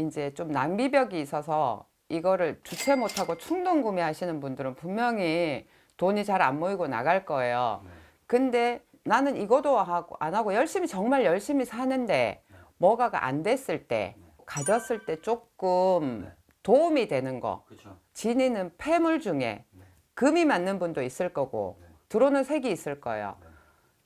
이제 좀 낭비벽이 있어서 이거를 주체 못하고 충동 구매하시는 분들은 분명히 돈이 잘 안 모이고 나갈 거예요. 근데 나는 이거도 하고 안 하고 열심히 정말 열심히 사는데 뭐가가 안 됐을 때 가졌을 때 조금 네. 도움이 되는 거 그렇죠. 지니는 폐물 중에 금이 맞는 분도 있을 거고 네. 들어오는 색이 있을 거예요.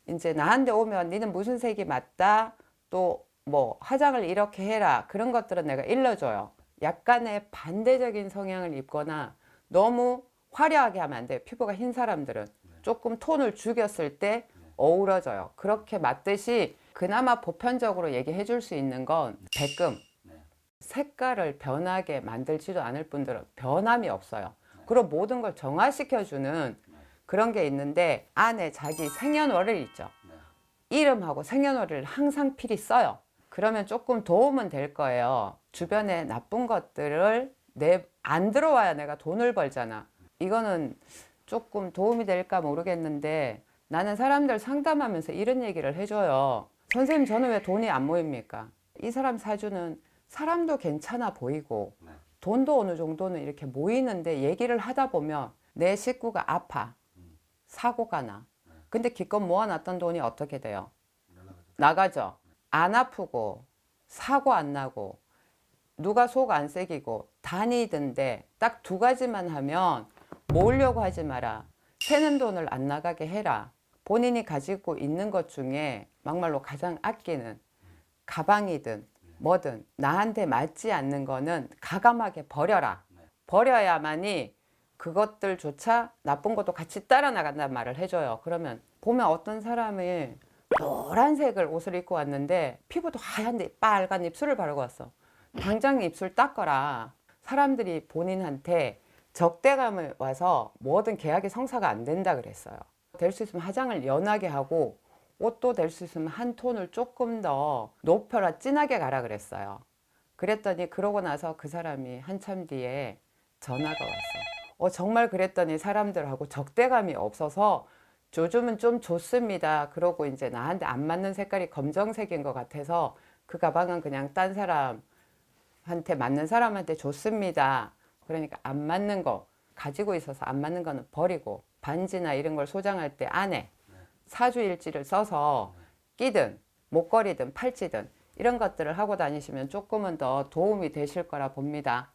이제 나한테 오면 니는 무슨 색이 맞다 또 뭐 화장을 이렇게 해라 그런 것들은 내가 일러줘요. 약간의 반대적인 성향을 입거나 너무 화려하게 하면 안 돼요. 피부가 흰 사람들은 조금 톤을 죽였을 때 어우러져요. 그렇게 맞듯이 그나마 보편적으로 얘기해 줄 수 있는 건 백금. 색깔을 변하게 만들지도 않을 분들은 변함이 없어요. 그리고 모든 걸 정화시켜주는 그런 게 있는데 안에 자기 생년월일 있죠. 이름하고 생년월일을 항상 필히 써요. 그러면 조금 도움은 될 거예요. 주변에 나쁜 것들을 내 안 들어와야 내가 돈을 벌잖아. 이거는 조금 도움이 될까 모르겠는데 나는 사람들 상담하면서 이런 얘기를 해줘요. 선생님 저는 왜 돈이 안 모입니까? 이 사람 사주는 사람도 괜찮아 보이고 네. 돈도 어느 정도는 이렇게 모이는데 얘기를 하다 보면 내 식구가 아파 사고가 나 근데 기껏 모아놨던 돈이 어떻게 돼요? 나가죠 안 아프고 사고 안 나고 누가 속 안 새기고 다니던데 딱 두 가지만 하면 모으려고 하지 마라 새는 돈을 안 나가게 해라 본인이 가지고 있는 것 중에 막말로 가장 아끼는 가방이든 뭐든 나한테 맞지 않는 거는 가감하게 버려라. 버려야만이 그것들조차 나쁜 것도 같이 따라 나간단 말을 해줘요. 그러면 보면 어떤 사람이 노란색을 옷을 입고 왔는데 피부도 하얀데 빨간 입술을 바르고 왔어. 당장 입술 닦아라. 사람들이 본인한테 적대감을 와서 뭐든 계약이 성사가 안 된다 그랬어요. 될 수 있으면 화장을 연하게 하고 옷도 될 수 있으면 한 톤을 조금 더 높여라 진하게 가라 그랬어요. 그랬더니 그러고 나서 그 사람이 한참 뒤에 전화가 왔어. 어 정말 그랬더니 사람들하고 적대감이 없어서 요즘은 좀 좋습니다. 그러고 이제 나한테 안 맞는 색깔이 검정색인 것 같아서 그 가방은 그냥 딴 사람한테 맞는 사람한테 줬습니다. 그러니까 안 맞는 거 가지고 있어서 안 맞는 거는 버리고 반지나 이런 걸 소장할 때 안에 사주일지를 써서 끼든 목걸이든 팔찌든 이런 것들을 하고 다니시면 조금은 더 도움이 되실 거라 봅니다.